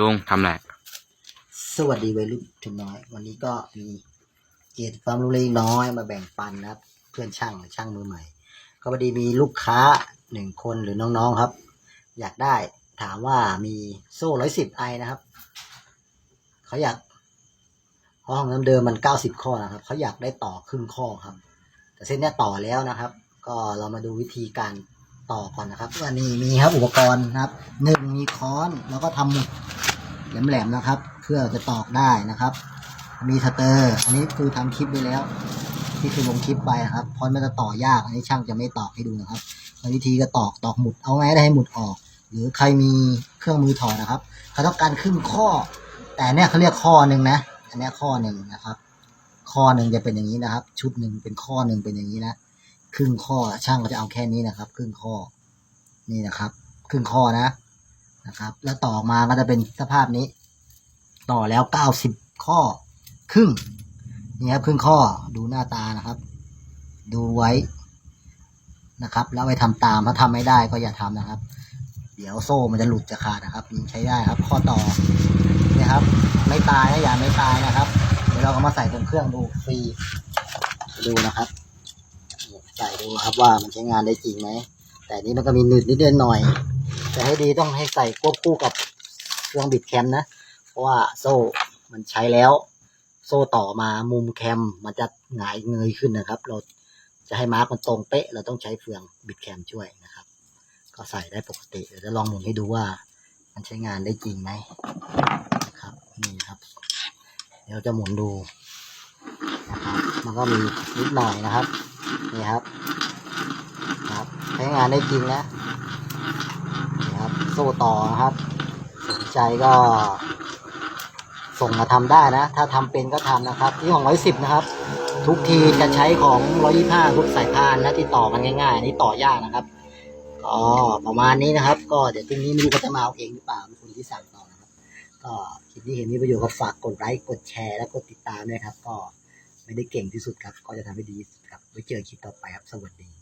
ลุงทำไรสวัสดีวัยรุ่นชมน้อย วันนี้ก็มีเกียรติความรู้เล็กน้อยมาแบ่งปันนะครับ เพื่อนช่างหรือช่างมือใหม่ ก็พอดีมีลูกค้าหนึ่งคนหรือน้องๆครับ อยากได้ถามว่ามีโซ่ร้อยสิบไอนะครับ เขาอยากเพราะของเดิมๆมันเก้าสิบข้อนะครับเขาอยากได้ต่อครึ่งข้อครับ แต่เส้นนี้ต่อแล้วนะครับ ก็เรามาดูวิธีการต่อก่อนนะครับว่านี่มีครับอุปกรณ์นะครับหนึ่งมีค้อนแล้วก็ทำหมุด แหลมๆนะครับ เพื่อจะตอกได้นะครับ มีสเตอร์ อันนี้คือทำคลิปไว้แล้วที่คือลงคลิปไปนะครับเพราะมันจะต่อยาก อันนี้ช่างจะไม่ตอกให้ดูนะครับวิธีก็ตอกตอกหมุดเอาไงได้ให้หมุดออก หรือใครมีเครื่องมือถอดนะครับเขาต้องการครึ่งข้อ แต่เนี่ยเขาเรียกข้อหนึ่งนะ อันนี้ข้อหนึ่งนะครับ ข้อหนึ่งจะเป็นอย่างนี้นะครับ ชุดหนึ่งเป็นข้อหนึ่งเป็นอย่างนี้นะครึ่งข้อช่างก็จะเอาแค่นี้นะครับ ครึ่งข้อนี่นะครับ ครึ่งข้อนะ นะครับ แล้วต่อมาก็จะเป็นสภาพนี้ ต่อแล้วเก้าสิบข้อ ครึ่งนี่ครับครึ่งข้อดูหน้าตานะครับ ดูไว้นะครับ แล้วไปทำตามถ้าทำไม่ได้ก็อย่าทำนะครับ เดี๋ยวโซ่มันจะหลุดจะขาดนะครับยิงใช้ได้ครับ ข้อต่อนี่ครับ ไม่ตายนะอย่าไม่ตายนะครับเดี๋ยวเราก็มาใส่ตรงเครื่องดูฟรีดูนะครับใส่ดูครับว่ามันใช้งานได้จริงไหมแต่นี้มันก็มีหนืดนิดเดียวหน่อย แต่ให้ดีต้องให้ใส่ควบคู่กับเครื่องบิดแคมนะ เพราะว่าโซ่มันใช้แล้ว โซ่ต่อมามุมแคมมันจะหงายเงยขึ้นนะครับ เราจะให้มาร์กมันตรงเป๊ะ เราต้องใช้เฟืองบิดแคมช่วยนะครับ ก็ใส่ได้ปกติเดี๋ยวจะลองหมุนให้ดูว่า มันใช้งานได้จริงไหมนะครับนี่ครับ เดี๋ยวจะหมุนดูนะครับมันก็มีนิดหน่อยนะครับนี่ครับ ครับ ใช้งานได้จริงนะ นี่ครับโซ่ต่อนะครับ สนใจก็ ส่งมาทำได้นะ ถ้าทำเป็นก็ทำนะครับนี่ของร้อยสิบนะครับ ทุกทีจะใช้ของร้อยี่ห้าทุกสายพานนะที่ต่อกันง่ายๆนี่ต่อยากนะครับก็ประมาณนี้นะครับ ก็เดี๋ยวพรุ่งนี้ไม่รู้เขาจะมาเอาเองหรือเปล่าคนที่สั่งต่อนะครับ ก็คลิปนี้เห็นมีประโยชน์ก็ฝากกดไลค์กดแชร์และกดติดตามด้วยครับ ก็ไม่ได้เก่งที่สุดครับ ก็จะทำให้ดีที่สุดครับไว้เจอคลิปต่อไปครับสวัสดี